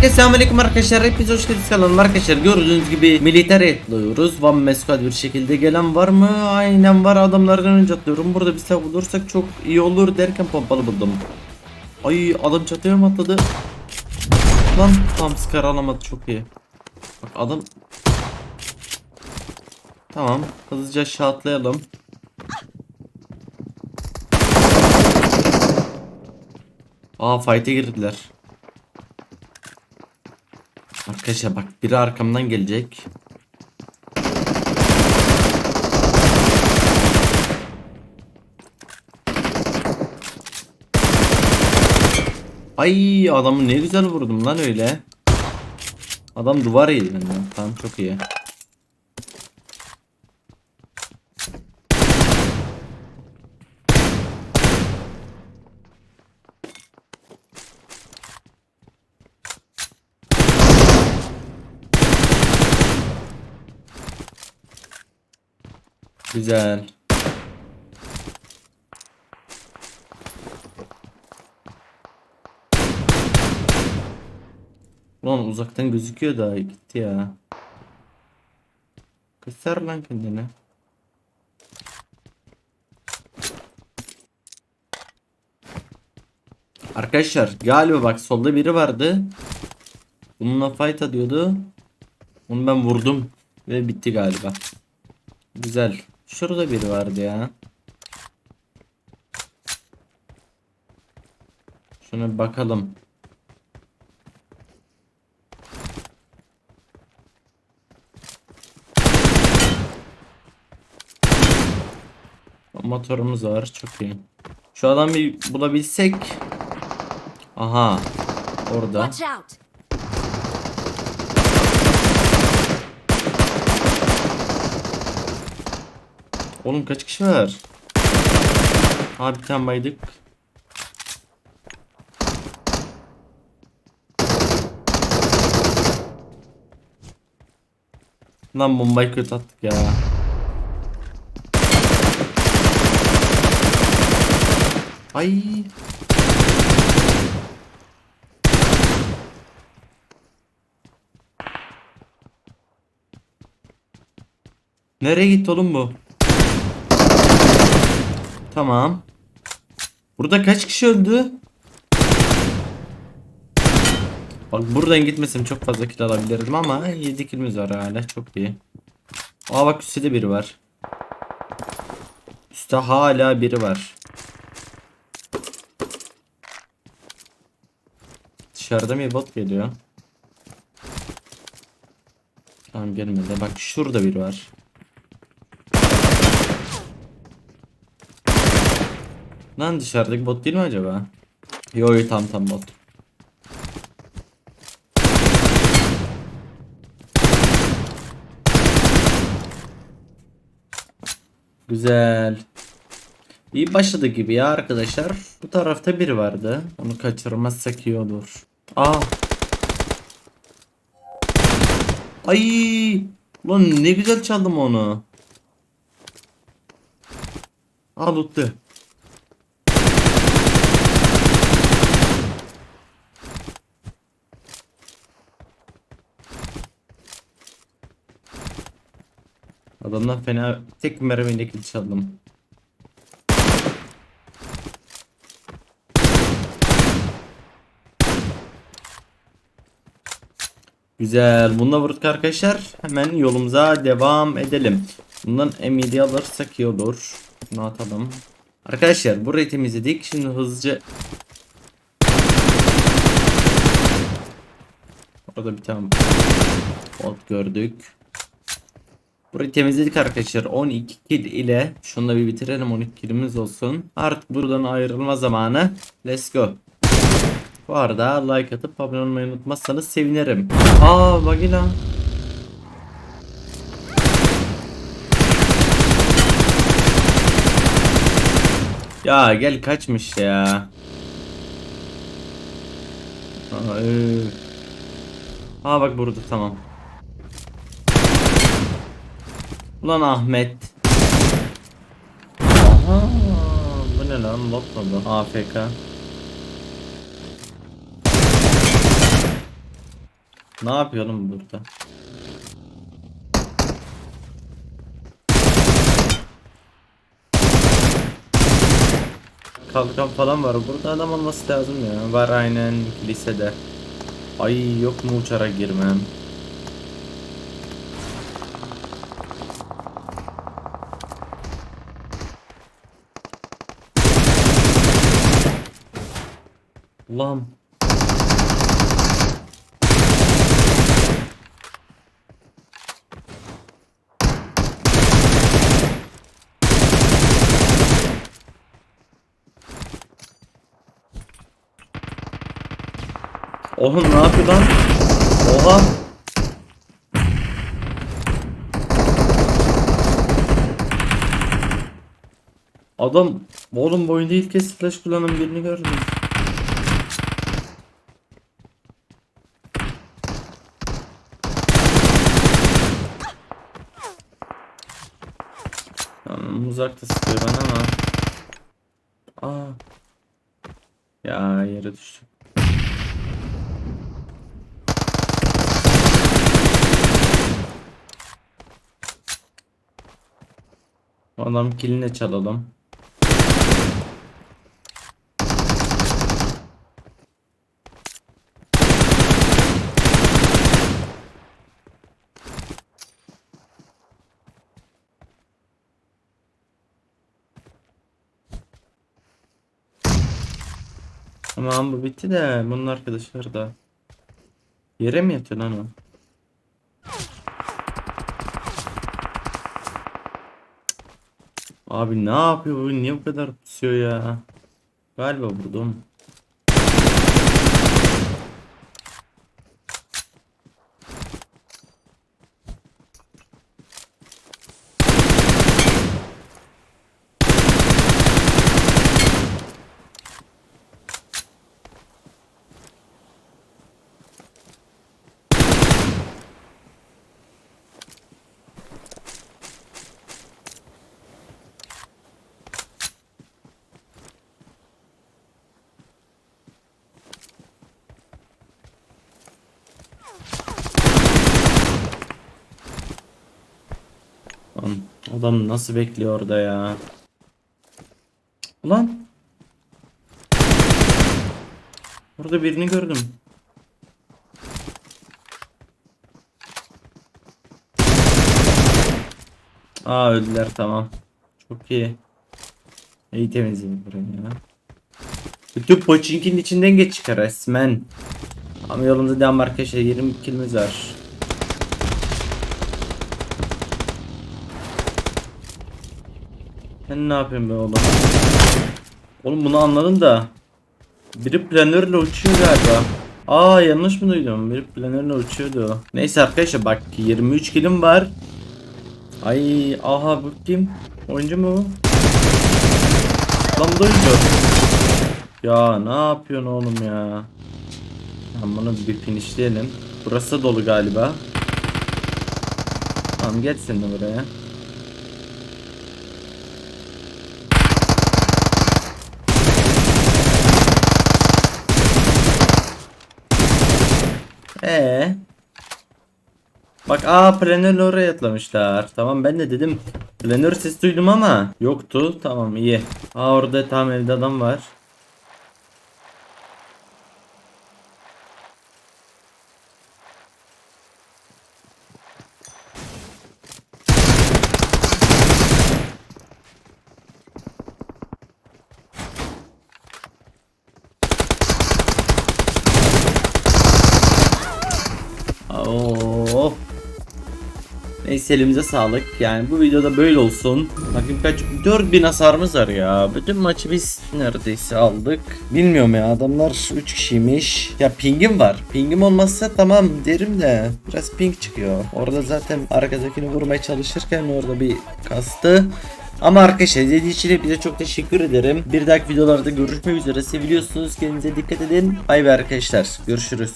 Herkese selamünaleyküm arkadaşlar. Hepiniz hoş geldiniz kanalıma arkadaşlar. Gördüğünüz gibi militer atlıyoruz. Van Mescad bir şekilde gelen var mı? Aynen var. Adamlardan önce atlıyorum. Burada bir silah bulursak çok iyi olur derken pompalı buldum. Ay adam çatıya mı atladı? Lan tam skar alamadı çok iyi. Bak adam Tamam hızlıca aşağı atlayalım. Aa fight'e girdiler. Arkadaşlar bak biri arkamdan gelecek. Ay adamı ne güzel vurdum lan öyle. Adam duvar yedi benden. Tamam çok iyi. Güzel. Ulan uzaktan gözüküyor da gitti ya. Göster lan kendini. Arkadaşlar galiba bak solda biri vardı. Bununla fight atıyordu. Onu ben vurdum ve bitti galiba. Güzel. Şurada biri vardı ya. Şuna bakalım. Motorumuz var. Çok iyi. Şu adamı bulabilsek. Aha. Orada. Oğlum kaç kişi var? Abi bir tane baydık. Lan bombayı kötü attık ya. Ay. Nereye gitti oğlum bu? Tamam. Burada kaç kişi öldü? Bak buradan gitmesem çok fazla kill alabilirdim ama 7 killimiz var hala çok iyi. Aa bak üstte de biri var. Üstte hala biri var. Dışarıda bir bot geliyor. Tamam gelmedi. Bak şurada biri var. Lan dışarıdaki bot değil mi acaba? Yo yo tam tam bot. Güzel. İyi başladı gibi ya arkadaşlar. Bu tarafta biri vardı. Onu kaçırmazsak iyi olur. Aa. Ay. Lan ne güzel çaldım onu. Al tuttu. Adamdan fena tek mermiyle kill çaldım. Güzel. Bununla vurduk arkadaşlar. Hemen yolumuza devam edelim. Bundan M7 alırsak iyi olur. Bunu atalım. Arkadaşlar burayı temizledik. Şimdi hızlıca Orada bir tane bot gördük. Burayı temizledik arkadaşlar. 12 kill ile şunu da bir bitirelim. 12 killimiz olsun. Artık buradan ayrılma zamanı. Let's go. Bu arada like atıp abone olmayı unutmazsanız sevinirim. Aa bagila. Ya gel kaçmış ya. Aa, üf. Aa bak burada tamam. Ulan Ahmet. Aha, bu ne lan bot? AFK. Ne yapıyor oğlum burada? Kalkan falan var. Burada adam olması lazım ya. Var aynen lisede. Ay yok mu uçarak girmem? Oğlum ne yapıyor lan? Oha. Adam oğlum bu oyunda ilk kez flash kullanan birini gördüm. Tamam uzakta sıkıyor bana ama. Aa. Ya yere düştüm. Adam kiline çalalım. Tamam bu bitti de bunun arkadaşları da. Yere mi yatıyor lan o? Abi ne yapıyor bu? Niye bu kadar pusuyor ya? Galiba vurdum. Lan adam nasıl bekliyor orada ya? Ulan. Burada birini gördüm. Aa öldüler tamam. Çok iyi. İyi temizledim burayı ya. Bütün Pochinki'nin içinden geç çıkar resmen. Ama yolunda arkadaşlar 20 kilimiz var. Sen ne yapıyorsun be oğlum? Oğlum bunu anladım da. Biri planörle uçuyor galiba. Aa yanlış mı duydum? Biri planörle uçuyordu. Neyse arkadaşlar bak 23 kilim var. Ay aha bu kim? Oyuncu mu? Lan bu. Ya ne yapıyorsun oğlum ya? Tamam bunu bir finishleyelim. Burası dolu galiba. Tamam geç sen de buraya. Ee. Bak aa planör oraya atlamışlar. Tamam ben de dedim planör ses duydum ama yoktu. Tamam iyi. Aa orada tam evde adam var. Neyse elimize sağlık. Yani bu videoda böyle olsun. Bakın kaç 4000 hasarımız var ya. Bütün maçı biz neredeyse aldık. Bilmiyorum ya adamlar 3 kişiymiş. Ya pingim var. Pingim olmazsa tamam derim de biraz ping çıkıyor. Orada zaten arkadakini vurmaya çalışırken orada bir kastı. Ama arkadaşlar izlediğiniz için hepinize çok teşekkür ederim. Bir dahaki videolarda görüşmek üzere. Seviliyorsunuz. Kendinize dikkat edin. Bay bay arkadaşlar. Görüşürüz.